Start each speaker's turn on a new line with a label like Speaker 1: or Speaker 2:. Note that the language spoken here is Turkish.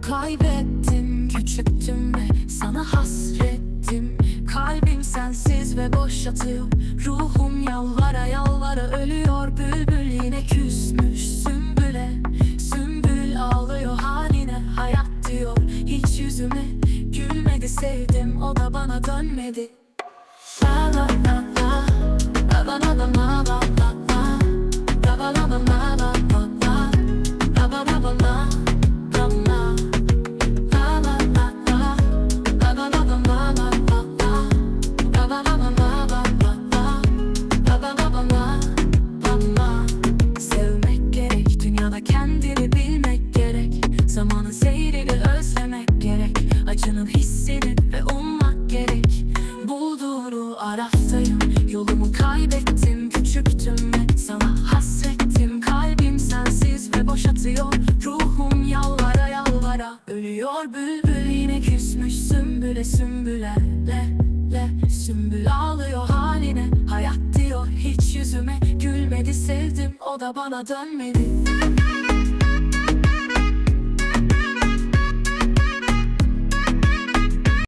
Speaker 1: Kaybettim Küçüktüm ve sana hasrettim. Kalbim sensiz ve boş yatıyor Ruhum yalvara yalvara ölüyor. Bülbül yine küsmüş sümbüle Sümbül ağlıyor. Haline hayat diyor Hiç yüzüme gülmedi sevdim O da bana dönmedi araftayım Yolumu kaybettim küçüktüm ve sana hasrettim. Kalbim sensiz ve boşatıyor Ruhum yalvara yalvara Ölüyor. Bülbül yine küsmüş sümbüle sümbüle Le le sümbül ağlıyor haline. Hayat diyor hiç yüzüme gülmedi sevdim O da bana dönmedi